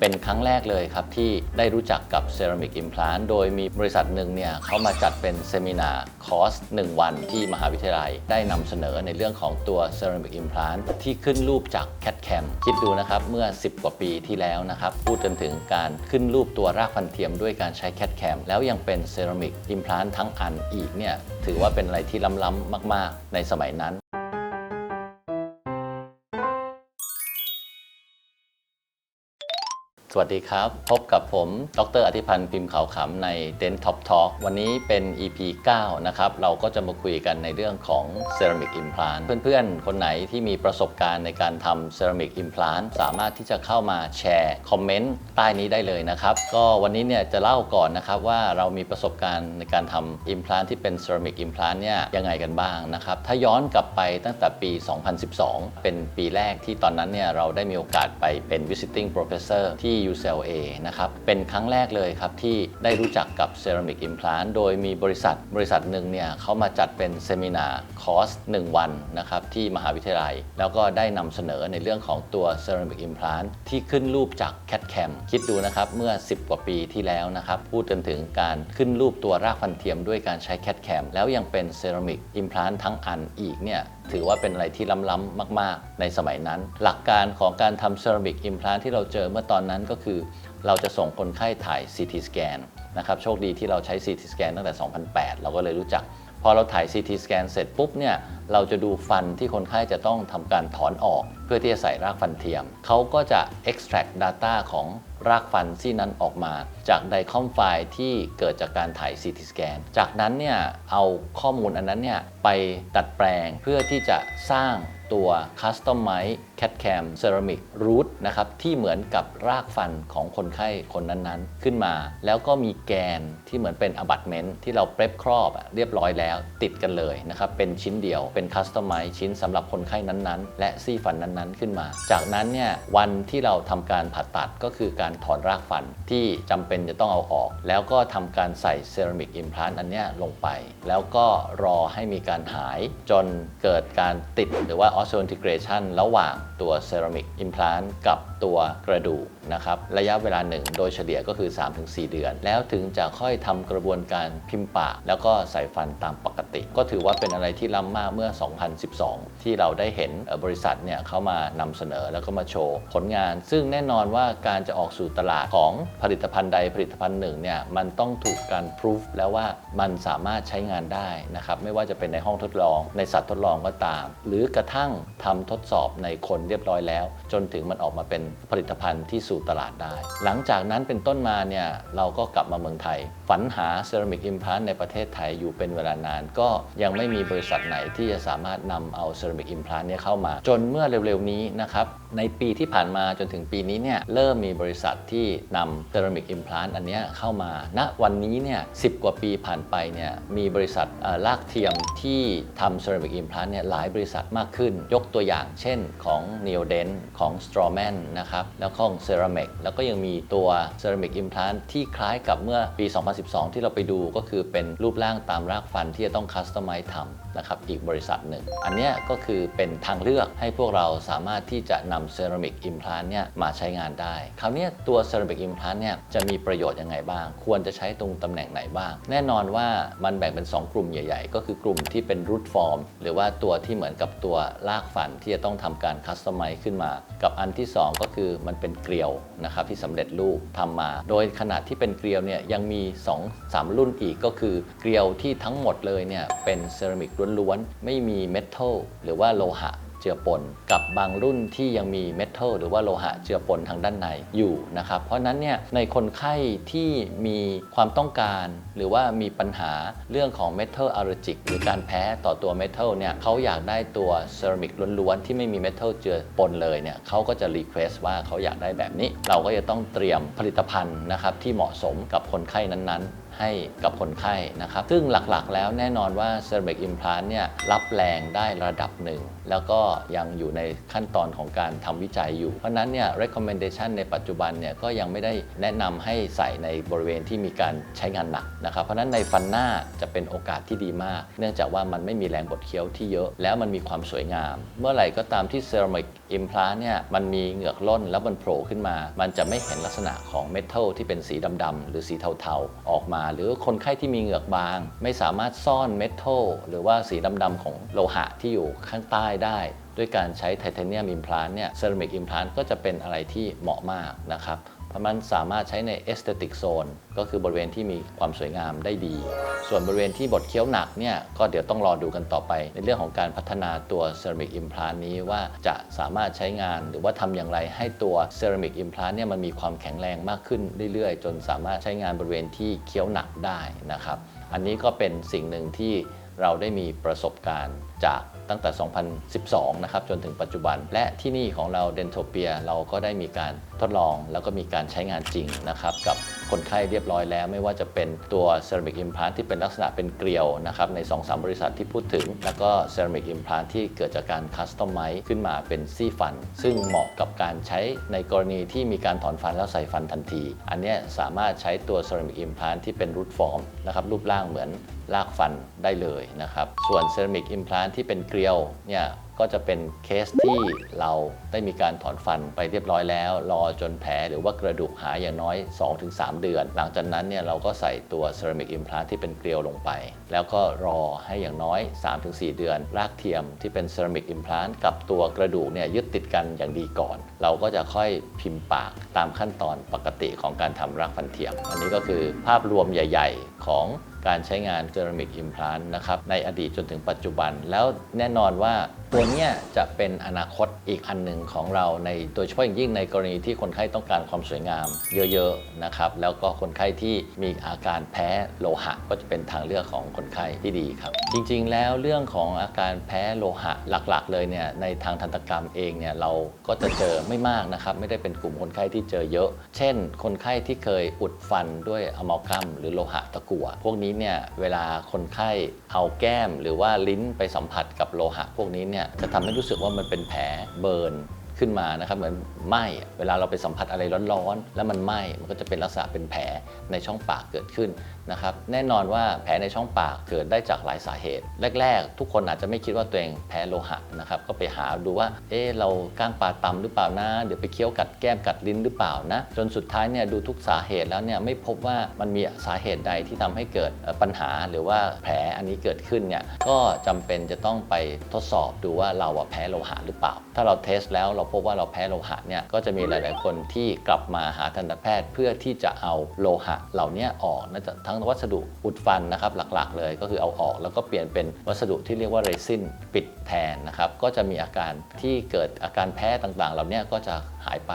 เป็นครั้งแรกเลยครับ ที่ได้รู้จักกับเซรามิกอิมพลานโดยมีบริษัทหนึ่งเนี่ยเขามาจัดเป็นเซมินาคอร์ส1 วันที่มหาวิทยาลัย ได้นำเสนอในเรื่องของตัวเซรามิกอิมพลานที่ขึ้นรูปจาก CAT CAM คิดดูนะครับเมื่อ 10 กว่าปีที่แล้วนะครับพูดกันถึงการขึ้นรูปตัวรากฟันเทียมด้วยการใช้ CAT CAM แล้วยังเป็นเซรามิกอิมพลานทั้งอันอีกเนี่ยถือว่าเป็นอะไรที่ล้ำๆมาก ๆ ในสมัยนั้น สวัสดีครับ พบกับผม ดรอธิพันธ์พิมพ์ขาวขำใน Dent Top Talk วันนี้เป็น EP 9 นะครับ เราก็จะมาคุยกันในเรื่องของ Ceramic Implant เพื่อนๆ คนไหนที่มีประสบการณ์ในการทำ Ceramic Implant สามารถที่จะเข้ามาแชร์คอมเมนต์ใต้นี้ได้เลยนะครับ ก็วันนี้เนี่ยจะเล่าก่อนนะครับว่าเรามีประสบการณ์ในการทำ Implant ที่เป็น Ceramic Implant เนี่ยยังไงกันบ้างนะครับ ถ้าย้อนกลับไปตั้งแต่ปี 2012 เป็นปีแรกที่ตอนนั้นเนี่ยเราได้มีโอกาสไปเป็น visiting professor ที่ UCLA นะครับ เป็นครั้งแรกเลยครับที่ได้รู้จักกับ Ceramic Implant โดยมีบริษัทบริษัทหนึ่งเนี่ยเขามาจัดเป็นเซมินาคอร์ส1วันนะครับที่มหาวิทยาลัย แล้วก็ได้นำเสนอในเรื่องของตัว Ceramic Implant ที่ขึ้นรูปจาก CAT CAM คิดดูนะครับเมื่อ 10 กว่าปีที่แล้วนะครับพูดกันถึงการขึ้นรูปตัวรากฟันเทียมด้วยการใช้ CAT CAM แล้วยังเป็น Ceramic Implant ทั้งอันอีกเนี่ย ถือว่าเป็นอะไรที่ล้ำๆมาก ๆ ในสมัยนั้น หลักการของการทำเซรามิกอิมพลานที่เราเจอเมื่อตอนนั้นก็คือ เราจะส่งคนไข้ถ่าย CT สแกนนะครับโชคดีที่เราใช้ CT สแกนตั้งแต่ 2008 เราก็เลยรู้จัก พอเราถ่าย CT สแกนเสร็จปุ๊บเนี่ย เราจะดูฟันที่คนไข้จะต้องทำการถอนออก เพื่อที่จะใส่รากฟันเทียม เขาก็จะ extract data ของรากฟันซี่นั้นออกมา จากไดคอมไฟล์ที่เกิดจากการถ่าย CT สแกนจากนั้นเนี่ยเอาข้อมูลอันนั้นเนี่ยไปดัดแปลงเพื่อที่จะสร้างตัว Customize CAT CAM Ceramic Root นะครับที่เหมือนกับรากฟันของคนไข้คนนั้นๆ ขึ้นมา แล้วก็มีแกนที่เหมือนเป็น abutment ที่เราเปรบครอบเรียบร้อยแล้ว ติดกันเลยนะครับเป็นชิ้นเดียวเป็น Customize ชิ้นสำหรับคนไข้นั้นๆ และซี่ฟันนั้นๆ ขึ้นมา จากนั้นเนี่ยวันที่เราทำการผ่าตัดก็คือการถอนรากฟันที่จำเป็นจะต้องเอาออก แล้วก็ทำการใส่เซรามิกอิมพลานต์อันเนี้ยลงไป แล้วก็รอให้มีการหายจนเกิดการติดหรือว่า osseointegration ระหว่างตัวเซรามิกอิมพลานต์กับตัวกระดูกนะครับระยะเวลาหนึ่งโดยเฉลี่ยก็คือ 3-4 เดือน แล้วถึงจะค่อยทำกระบวนการพิมพ์ปาก แล้วก็ใส่ฟันตามปกติ ก็ถือว่าเป็นอะไรที่ล้ำมากเมื่อ2012 ที่เราได้เห็นบริษัทเนี่ยเขามานำเสนอแล้วก็มาโชว์ผลงาน ซึ่งแน่นอนว่าการจะออกสู่ตลาดของผลิตภัณฑ์ใดผลิตภัณฑ์หนึ่งเนี่ยมันต้องถูกการพิสูจแล้วว่ามันสามารถใช้งานได้นะครับไม่ว่าจะเป็นในห้องทดลอง ในสัตว์ทดลองก็ตาม หรือกระทั่งทำทดสอบในคนเรียบร้อยแล้ว จนถึงมันออกมาเป็นผลิตภัณฑ์ที่สู่ตลาดได้ หลังจากนั้นเป็นต้นมาเนี่ยเราก็กลับมาเมืองไทย ฝันหาเซรามิกอิมพลานในประเทศไทยอยู่เป็นเวลานานก็ยังไม่มีบริษัทไหนที่จะสามารถนำเอาเซรามิกอิมพลานเนี่ยเข้ามา จนเมื่อเร็วๆนี้นะครับ ในปีที่ผ่านมาจนถึงปีนี้เนี่ยเริ่มมีบริษัทที่นำเซรามิกอิมพลานอันนี้เข้ามาณวันนี้เนี่ยสิกว่าปีผ่านไปเนี่ยมีบริษัทลากเทียมที่ทำเซรามิกอิมพลานเนี่ยหลายบริษัทมากขึ้น ยกตัวอย่างเช่นของ n e o d e n ของ Strawman นะครับแล้วก็ของ Ceramic แล้วก็ยังมีตัว Ceramic Implant ที่คล้ายกับเมื่อปี 2012 ที่เราไปดูก็คือเป็นรูปร่างตามรากฟันที่จะต้องคัสตอมไมซ์ทำนะครับอีกบริษัทหนึ่ง อันนี้ก็คือเป็นทางเลือกให้พวกเราสามารถที่จะนำ Ceramic Implant เนี่ยมาใช้งานได้ คราวนี้ตัว Ceramic Implant เนี่ยจะมีประโยชน์ยังไงบ้าง ควรจะใช้ตรงตำแหน่งไหนบ้าง แน่นอนว่ามันแบ่งเป็น 2 กลุ่มใหญ่ ๆ ก็คือกลุ่มที่เป็น root form หรือว่าตัวที่เหมือนกับตัวรากฟันที่จะต้องทำการคัสตอมไมซ์ขึ้นมา กับอันที่ 2 ก็คือมันเป็นเกลียวนะครับที่สำเร็จรูปทำมา โดยขนาดที่เป็นเกลียวเนี่ยยังมี 2 3 รุ่นอีกก็คือเกลียวที่ทั้งหมดเลยเนี่ยเป็นเซรามิกล้วนๆไม่มีเมทัลหรือว่าโลหะ เจือปน กับบางรุ่นที่ยังมีเมทัลหรือว่าโลหะเจือปนทางด้านในอยู่นะครับเพราะนั้นเนี่ยในคนไข้ที่มีความต้องการ หรือว่ามีปัญหาเรื่องของเมทัลอะเลอร์จิกหรือการแพ้ต่อตัวเมทัลเนี่ยเขาอยากได้ตัวเซรามิกล้วนๆ ที่ไม่มีเมทัลเจือปนเลยเนี่ยเขาก็จะรีเควสว่าเขาอยากได้แบบนี้ เราก็จะต้องเตรียมผลิตภัณฑ์นะครับที่เหมาะสมกับคนไข้นั้นๆ ให้กับคนไข้นะครับ ซึ่งหลักๆ แล้วแน่นอนว่า Ceramic Implant เนี่ยรับแรงได้ระดับหนึ่ง แล้วก็ยังอยู่ในขั้นตอนของการทำวิจัยอยู่ เพราะนั้นเนี่ย recommendation ในปัจจุบันเนี่ยก็ยังไม่ได้แนะนำให้ใส่ในบริเวณที่มีการใช้งานหนักนะครับ เพราะฉะนั้นในฟันหน้าจะเป็นโอกาสที่ดีมาก เนื่องจากว่ามันไม่มีแรงบดเคี้ยวที่เยอะ แล้วมันมีความสวยงาม เมื่อไหร่ก็ตามที่ Ceramic อิมพลานเนี่ยมันมีเหงือกล้นแล้วมันโผล่ขึ้นมา มันจะไม่เห็นลักษณะของเมทัลที่เป็นสีดำๆหรือสีเทาๆ ออกมา หรือคนไข้ที่มีเหงือกบาง ไม่สามารถซ่อนเมทัลหรือว่าสีดำๆของโลหะที่อยู่ข้างใต้ได้ ด้วยการใช้ไทเทเนียมอิมพลานเนี่ยเซรามิกอิมพลานก็จะเป็นอะไรที่เหมาะมากนะครับ มันสามารถใช้ใน aesthetic zone ก็คือบริเวณที่มีความสวยงามได้ดี ส่วนบริเวณที่บดเคี้ยวหนักเนี่ยก็เดี๋ยวต้องรอดูกันต่อไป ในเรื่องของการพัฒนาตัว ceramic implant นี้ว่าจะสามารถใช้งาน หรือว่าทำอย่างไรให้ตัว ceramic implant เนี่ยมันมีความแข็งแรงมากขึ้นเรื่อยๆ จนสามารถใช้งานบริเวณที่เคี้ยวหนักได้นะครับ อันนี้ก็เป็นสิ่งหนึ่งที่เราได้มีประสบการณ์จากตั้งแต่ 2012 นะครับจนถึงปัจจุบัน และที่นี่ของเราเดนโทเปียเราก็ได้มีการทดลองแล้วก็มีการใช้งานจริงนะครับกับ คนไข้เรียบร้อยแล้ว ไม่ว่าจะเป็นตัวเซรามิกอิมพลานที่เป็นลักษณะเป็นเกลียวนะครับใน 2-3 บริษัทที่พูดถึง แล้วก็เซรามิกอิมพลานที่เกิดจากการคัสตอมไมซ์ขึ้นมาเป็นซี่ฟัน ซึ่งเหมาะกับการใช้ในกรณีที่มีการถอนฟันแล้วใส่ฟันทันที อันนี้สามารถใช้ตัวเซรามิกอิมพลานที่เป็นรูทฟอร์มนะครับรูปร่างเหมือนรากฟันได้เลยนะครับส่วนเซรามิกอิมพลานที่เป็นเกลียวเนี่ย ก็จะเป็นเคสที่เราได้มีการถอนฟันไปเรียบร้อยแล้ว รอจนแผลหรือว่ากระดูกหายอย่างน้อย 2-3 เดือน หลังจากนั้นเนี่ยเราก็ใส่ตัวเซรามิกอิมพลานที่เป็นเกลียวลงไป แล้วก็รอให้อย่างน้อย 3-4 เดือน รากเทียมที่เป็นเซรามิกอิมพลานกับตัวกระดูกเนี่ยยึดติดกันอย่างดีก่อน เราก็จะค่อยพิมพ์ปากตามขั้นตอนปกติของการทำรากฟันเทียม อันนี้ก็คือภาพรวมใหญ่ ๆ ของ การใช้งานเซรามิกอิมพลานนะครับในอดีตจนถึงปัจจุบัน แล้วแน่นอนว่าตัวเนี้ยจะเป็นอนาคตอีกอันหนึ่งของเราในโดยเฉพาะอย่างยิ่งในกรณีที่คนไข้ต้องการความสวยงามเยอะๆนะครับแล้วก็คนไข้ที่มีอาการแพ้โลหะ ก็จะเป็นทางเลือกของคนไข้ที่ดีครับ จริงๆ แล้วเรื่องของอาการแพ้โลหะหลักๆ เลยเนี่ยในทางทันตกรรมเองเนี่ยเราก็จะเจอไม่มากนะครับไม่ได้เป็นกลุ่มคนไข้ที่เจอเยอะ เช่น คนไข้ที่เคยอุดฟันด้วยอะมอลกัมหรือโลหะตะกั่วพวกนี้เนี่ยเวลาคนไข้เอาแก้มหรือว่าลิ้นไปสัมผัสกับโลหะ พวกนี้เนี่ยจะทำให้รู้สึกว่ามันเป็นแผลเบิร์นขึ้นมานะครับเหมือนไหม้เวลาเราไปสัมผัสอะไรร้อนๆ แล้วมันไหม้มันก็จะเป็นลักษณะเป็นแผลในช่องปากเกิดขึ้น นะครับแน่นอนว่าแผลในช่องปากเกิดได้จากหลายสาเหตุ แรก ๆ ทุกคนอาจจะไม่คิดว่าตัวเองแพ้โลหะนะครับก็ไปหาดูว่าเอ๊ะเราก้างปลาต่ำหรือเปล่านะเดี๋ยวไปเคี้ยวกัดแก้มกัดลิ้นหรือเปล่านะจนสุดท้ายเนี่ยดูทุกสาเหตุแล้วเนี่ยไม่พบว่ามันมีสาเหตุใดที่ทำให้เกิดปัญหาหรือว่าแผลอันนี้เกิดขึ้นเนี่ยก็จำเป็นจะต้องไปทดสอบดูว่าเราแพ้โลหะหรือเปล่า ถ้าเราเทสแล้วเราพบว่าเราแพ้โลหะเนี่ยก็จะมีหลาย ๆ คนที่กลับมาหาทันตแพทย์ เพื่อที่จะเอาโลหะเหล่านี้ออกนะจะทั้งวัสดุอุดฟันนะครับหลักๆ เลยก็คือเอาออกแล้วก็เปลี่ยนเป็นวัสดุที่เรียกว่าเรซินปิดแทนนะครับก็จะมีอาการที่เกิดอาการแพ้ต่างๆ เหล่านี้ก็จะหายไป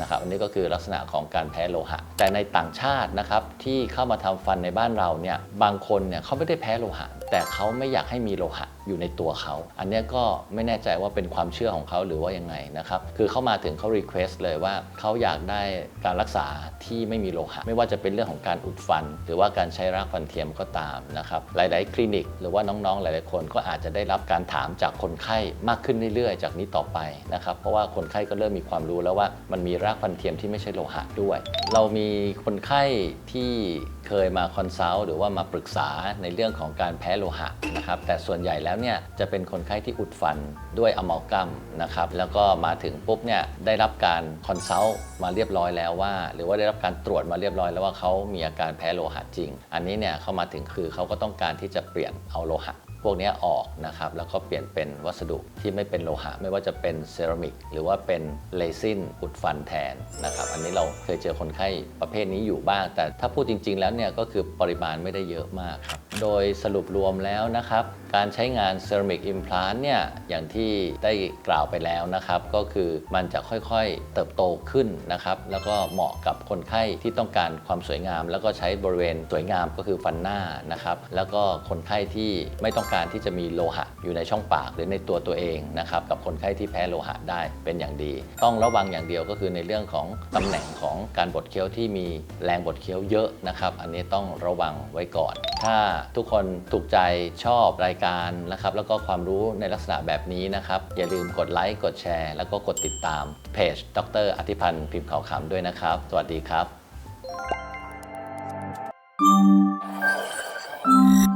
นะครับอันนี้ก็คือลักษณะของการแพ้โลหะ แต่ในต่างชาตินะครับที่เข้ามาทำฟันในบ้านเราเนี่ยบางคนเนี่ยเขาไม่ได้แพ้โลหะ แต่เขาไม่อยากให้มีโลหะ อยู่ในตัวเขา อันนี้ก็ไม่แน่ใจว่าเป็นความเชื่อของเขาหรือว่ายังไงนะครับ คือเขามาถึงเขารีเควสเลยว่าเขาอยากได้การรักษาที่ไม่มีโลหะ ไม่ว่าจะเป็นเรื่องของการอุดฟัน หรือว่าการใช้รากฟันเทียมก็ตามนะครับ หลาย ๆ คลินิก หรือว่าน้อง ๆ หลาย ๆ คนก็อาจจะได้รับการถามจากคนไข้มากขึ้นเรื่อย ๆ จากนี้ต่อไปนะครับ เพราะว่าคนไข้ก็เริ่มมีความรู้แล้วว่ามันมีรากฟันเทียมที่ไม่ใช่โลหะด้วย เรามีคนไข้ที่เคยมาคอนซัลท์หรือว่ามาปรึกษาในเรื่องของการแพ้โลหะนะครับ แต่ส่วนใหญ่แล้วเนี่ยจะเป็นคนไข้ที่อุดฟันด้วยอะมอลกัมนะครับแล้วก็มาถึงปุ๊บเนี่ยได้รับการคอนซัลท์มาเรียบร้อยแล้วว่า หรือว่าได้รับการตรวจมาเรียบร้อยแล้วว่าเขามีอาการแพ้โลหะจริง อันนี้เนี่ยเขามาถึงคือเขาก็ต้องการที่จะเปลี่ยนเอาโลหะพวกนี้ออกนะครับแล้วก็เปลี่ยนเป็นวัสดุที่ไม่เป็นโลหะ ไม่ว่าจะเป็นเซรามิกหรือว่าเป็นเลซินอุดฟันแทนนะครับอันนี้เราเคยเจอคนไข้ประเภทนี้อยู่บ้าง แต่ถ้าพูดจริง ๆ แล้วเนี่ยก็คือปริมาณไม่ได้เยอะมากครับโดยสรุปรวมแล้วนะครับ การใช้งานเซรามิกอิมพลานเนี่ยอย่างที่ได้กล่าวไปแล้วนะครับ ก็คือมันจะค่อยๆเติบโตขึ้นนะครับ แล้วก็เหมาะกับคนไข้ที่ต้องการความสวยงาม แล้วก็ใช้บริเวณสวยงามก็คือฟันหน้านะครับ แล้วก็คนไข้ที่ไม่ต้องการที่จะมีโลหะอยู่ในช่องปากหรือในตัวตัวเองนะครับกับคนไข้ที่แพ้โลหะได้เป็นอย่างดี ต้องระวังอย่างเดียวก็คือในเรื่องของตำแหน่งของการบดเคี้ยวที่มีแรงบดเคี้ยวเยอะนะครับ อันนี้ต้องระวังไว้ก่อน ถ้าทุกคนถูกใจชอบรายการนะครับแล้วก็ความรู้ในลักษณะแบบนี้นะครับอย่าลืมกดไลค์กดแชร์ แล้วก็กดติดตามเพจ ดรอธิพันธ์พิมพ์ขาวขำด้วยนะครับ สวัสดีครับ